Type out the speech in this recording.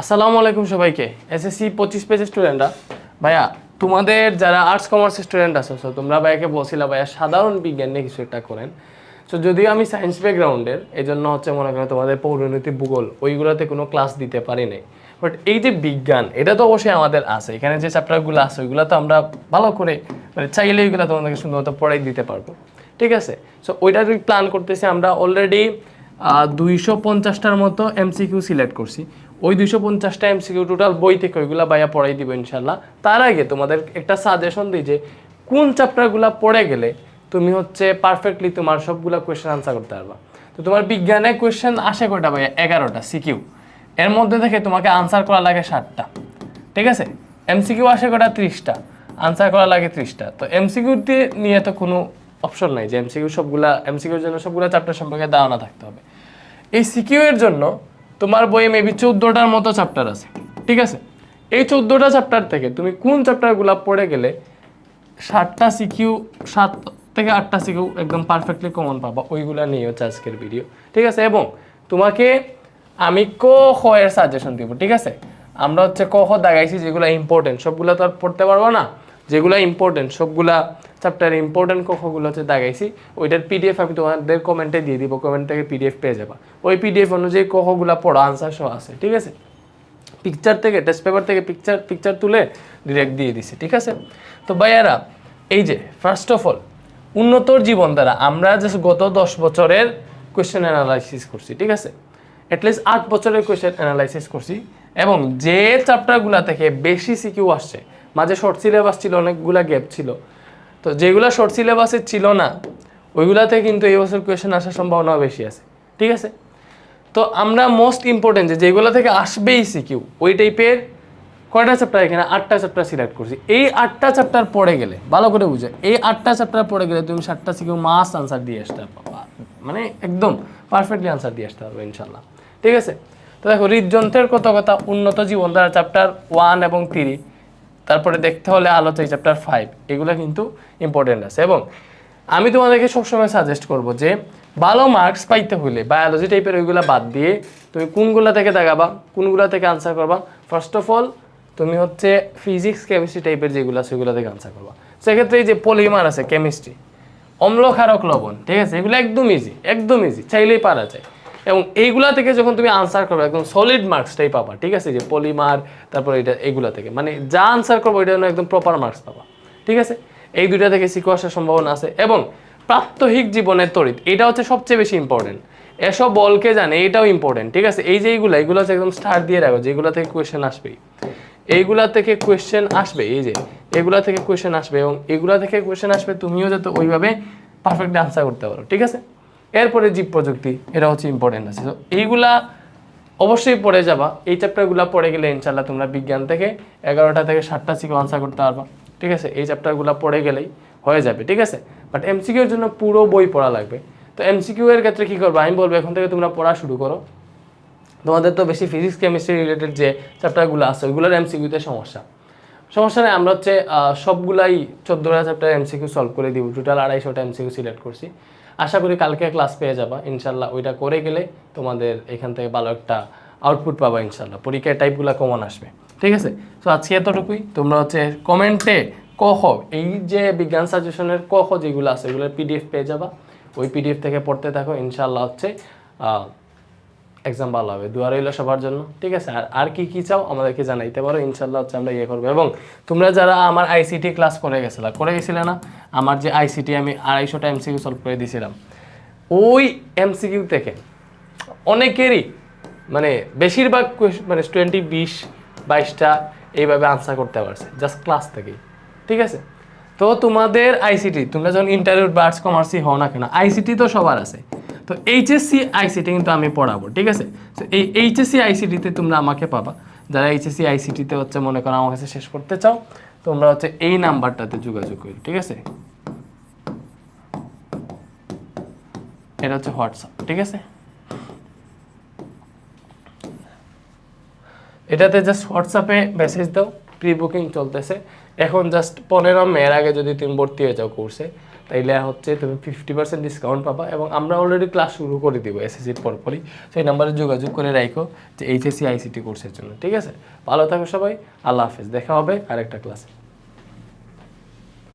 আসসালামু আলাইকুম সবাইকে। এসএসসি পঁচিশ পেজের স্টুডেন্টরা ভাইয়া, তোমাদের যারা আর্টস কমার্স স্টুডেন্ট আছো সো তোমরা ভাইয়াকে বলছিলা, ভাইয়া, সাধারণ বিজ্ঞান নিয়ে কিছু একটা করেন। সো যদিও আমি সায়েন্স ব্যাকগ্রাউন্ডের এই জন্য হচ্ছে মনে করেন তোমাদের পৌরনীতি, ভূগোল, ওইগুলোতে কোনো ক্লাস দিতে পারি নাই। বাট এই যে বিজ্ঞান, এটা তো অবশ্যই আমাদের আছে। এখানে যে চ্যাপ্টারগুলো আছে, ওইগুলো তো আমরা ভালো করে মানে চাইলে ওইগুলো তোমাদেরকে সুন্দর পড়াই দিতে পারব। ঠিক আছে? সো ওইটার প্ল্যান করতেছি আমরা অলরেডি দুইশো পঞ্চাশটার মতো এমসিকিউ সিলেক্ট করছি। ওই দুইশো পঞ্চাশটা এমসিকিউ টোটাল বই থেকে ওইগুলো বাইয়া পড়াই দিব ইনশাল্লাহ তার আগে তোমাদের একটা সাজেশন দিই যে, কোন চ্যাপ্টারগুলো পড়ে গেলে তুমি হচ্ছে পারফেক্টলি তোমার সবগুলো কোয়েশ্চেন আনসার করতে পারবা। তো তোমার বিজ্ঞানে কোয়েশ্চেন আসে কয়টা ভাইয়া? এগারোটা সিকিউ এর মধ্যে থেকে তোমাকে আনসার করা লাগে ষাটটা ঠিক আছে? এমসিকিউ আসে কটা ত্রিশটা। আনসার করা লাগে ত্রিশটা। তো এমসিকিউটি নিয়ে তো কোনো অপশন নাই যে এমসিকিউ সবগুলা এমসিকিউর জন্য সবগুলা চ্যাপ্টার সম্পর্কে ধারণা থাকতে হবে। এই সিকিউ এর জন্য তোমার বইয়ে মেবি চোদ্দোটার মতো চ্যাপ্টার আছে, ঠিক আছে? এই চোদ্দোটা চ্যাপ্টার থেকে তুমি কোন চ্যাপ্টারগুলো পড়ে গেলে সাতটা সিকিউ, সাত থেকে আটটা সিকিউ একদম পারফেক্টলি কমন পাবা, ওইগুলা নিয়ে হচ্ছে আজকের ভিডিও ঠিক আছে? এবং তোমাকে আমি ক খ এর সাজেশন দিব, ঠিক আছে? আমরা হচ্ছে ক খ দাগাইছি যেগুলো ইম্পর্টেন্ট সবগুলো তো আর পড়তে পারব না। যেগুলো ইম্পর্টেন্ট সবগুলা চ্যাপ্টার ইম্পর্টেন্ট কখগুলো হচ্ছে দাগাইছি, ওইটার পিডিএফ আমি তোমাদের কমেন্টে দিয়ে দিব কমেন্ট থেকে পিডিএফ পেয়ে যাবা। ওই পিডিএফ অনুযায়ী কখগুলা পড়ো আনসার সহ আছে, ঠিক আছে? পিকচার থেকে টেস্ট পেপার থেকে পিকচার পিকচার তুলে ডিরেক্ট দিয়ে দিছি, ঠিক আছে? তো ভাইয়ারা, এই যে ফার্স্ট অফ অল উন্নতর জীবন দ্বারা আমরা যে গত দশ বছরের কোয়েশ্চেন অ্যানালাইসিস করছি, ঠিক আছে? অ্যাটলিস্ট আট বছরের কোয়েশ্চেন অ্যানালাইসিস করছি, এবং যে চ্যাপ্টারগুলো থেকে বেশি সিকিউ আসছে, মাঝে শর্ট সিলেবাস ছিল, অনেকগুলা গ্যাপ ছিল তো যেগুলো শর্ট সিলেবাসে ছিল না, ওইগুলাতে কিন্তু এই বছর কোয়েশ্চেন আসার সম্ভাবনা বেশি আছে। ঠিক আছে? তো আমরা মোস্ট ইম্পর্টেন্ট যে যেগুলো থেকে আসবেই সিকিউ ওই টাইপের কয়টা চ্যাপ্টার এখানে? আটটা চ্যাপ্টার সিলেক্ট করছি। এই আটটা চ্যাপ্টার পড়ে গেলে, ভালো করে বুঝে, এই আটটা চ্যাপ্টার পড়ে গেলে তুমি সাতটা সিকিউ মাস আনসার দিয়ে আসতে মানে একদম পারফেক্টলি আনসার দিয়ে আসতে পারবে ইনশাল্লাহ ঠিক আছে? তো দেখো, হৃদযন্ত্রের কত কথা, উন্নত জীবন দ্বারা চ্যাপ্টার ওয়ান এবং থ্রি তারপরে দেখতে হলে আলোচনা চ্যাপ্টার ফাইভ এগুলো কিন্তু ইম্পর্টেন্ট আছে। এবং আমি তোমাদেরকে সবসময় সাজেস্ট করব যে ভালো মার্কস পাইতে হলে বায়োলজি টাইপের ওইগুলো বাদ দিয়ে তুমি কোনগুলা থেকে দেখাবা, কোনগুলা থেকে আনসার করবা। ফার্স্ট অফ অল তুমি হচ্ছে ফিজিক্স কেমিস্ট্রি টাইপের যেগুলো আছে সেগুলো থেকে আনসার করবা। সেক্ষেত্রে এই যে পলিমার আছে কেমিস্ট্রি অম্লক্ষারক লবণ, ঠিক আছে? এগুলো একদম ইজি একদম ইজি চাইলেই পারা যায়। এবং এইগুলা থেকে যখন তুমি আনসার করবে, একদম সলিড মার্কসটাই পাবা, ঠিক আছে? যে পলিমার তারপর এটা এইগুলা থেকে। মানে যা আনসার করব এটা একদম প্রপার মার্কস পাবা, ঠিক আছে? এই দুইটা থেকে সিকো আসার সম্ভাবনা আছে এবং প্রাত্যহিক জীবনের তড়িৎ, এটা হচ্ছে সবচেয়ে বেশি ইম্পর্টেন্ট এসব বলকে জানে, এটাও ইম্পর্টেন্ট ঠিক আছে? এই যে এইগুলো, এগুলো হচ্ছে একদম স্টার দিয়ে রাখো, যেগুলো থেকে কোয়েশ্চেন আসবেই। এইগুলা থেকে কোয়েশ্চেন আসবে, এই যে, এগুলা থেকে কোয়েশ্চেন আসবে এবং এগুলা থেকে কোয়েশ্চেন আসবে, তুমিও যাতে ওইভাবে পারফেক্ট আনসার করতে পারো, ঠিক আছে? এরপরে জীব প্রযুক্তি, এটা হচ্ছে ইম্পর্টেন্ট আছে। তো এইগুলা অবশ্যই পড়ে যাবা। এই চ্যাপ্টারগুলো পড়ে গেলে ইনশাল্লাহ তোমরা বিজ্ঞান থেকে এগারোটা থেকে সাতটা সিকে আনসার করতে পারবা। ঠিক আছে? এই চ্যাপ্টারগুলো পড়ে গেলেই হয়ে যাবে, ঠিক আছে? বাট এমসিকিউর জন্য পুরো বই পড়া লাগবে। তো এমসিকিউ এর ক্ষেত্রে কী করব? আমি বলব, এখন থেকে তোমরা পড়া শুরু করো। তোমাদের তো বেশি ফিজিক্স কেমিস্ট্রি রিলেটেড যে চ্যাপ্টারগুলো আছে, ওইগুলোর এমসিকিউতে সমস্যা। সমস্যা নেই, আমরা হচ্ছে সবগুলাই চোদ্দোটা চ্যাপ্টার এমসিকিউ সলভ করে দিব। টোটাল আড়াইশোটা এমসিকিউ সিলেক্ট করছি। আশা করি কালকে ক্লাস পেয়ে যাবা, ইনশাল্লাহ। ওইটা করে গেলে তোমাদের এখান থেকে ভালো একটা আউটপুট পাবা, ইনশাল্লাহ। পরীক্ষার টাইপগুলো কমন আসবে। ঠিক আছে? তো আজকে এতটুকুই। তোমরা হচ্ছে কমেন্টে ক খ এই যে বিজ্ঞান সাজেশনের ক খ যেগুলো আছে, এগুলোর পিডিএফ পেয়ে যাবা। ওই পিডিএফ থেকে পড়তে থাকো, ইনশাল্লাহ হচ্ছে এক্সাম ভালো হবে। দোয়া রইল সবার জন্য। ঠিক আছে? আর আর কি কি চাও আমাদেরকে জানাইতে পারো। ইনশাল্লাহ হচ্ছে আমরা ইয়ে করব। এবং তোমরা যারা আমার আইসিটি ক্লাস করে গেছিলা, করে গেছিলে না? আমার যে আইসিটি আমি আড়াইশোটা এমসিকিউ সলভ করে দিয়েছিলাম ওই এমসিকিউ থেকে অনেকেরই মানে বেশিরভাগ মানে টোয়েন্টি বিশ, বাইশটা এইভাবে আনসার করতে পারছে জাস্ট ক্লাস থেকেই। ঠিক আছে? তো তোমাদের আইসিটি তোমরা যখন ইন্টারভিউ বা আর্টস কমার্সই হও না কেন আইসিটি তো সবার আছে। তো এইচএসসি আইসিটি কিন্তু আমি পড়াবো, ঠিক আছে? তো এই এইচএসসি আইসিটিতে তোমরা আমাকে পাবা। যারা এইচএসসি আইসিটিতে হচ্ছে মনে করো আমার কাছে শেষ করতে চাও, তোমরা হচ্ছে এই নাম্বারটাতে যোগাযোগ করো, ঠিক আছে? এটা হচ্ছে হোয়াটসঅ্যাপ, ঠিক আছে? এটাতে জাস্ট হোয়াটসঅ্যাপে মেসেজ দাও প্রি বুকিং চলতেছে। এখন জাস্ট পনেরো মেয়ের আগে যদি তুমি ভর্তি হয়ে যাও কোর্সে তাইলে হচ্ছে তুমি ফিফটি পার্সেন্ট ডিসকাউন্ট পাবা এবং আমরা অলরেডি ক্লাস শুরু করে দিব এসএসসির পরপরই। সেই নাম্বারে যোগাযোগ করে রাখো যে এইচএসসি আইসিটি কোর্সের জন্য, ঠিক আছে? ভালো থাকো সবাই, আল্লাহ হাফেজ। দেখা হবে আরেকটা ক্লাসে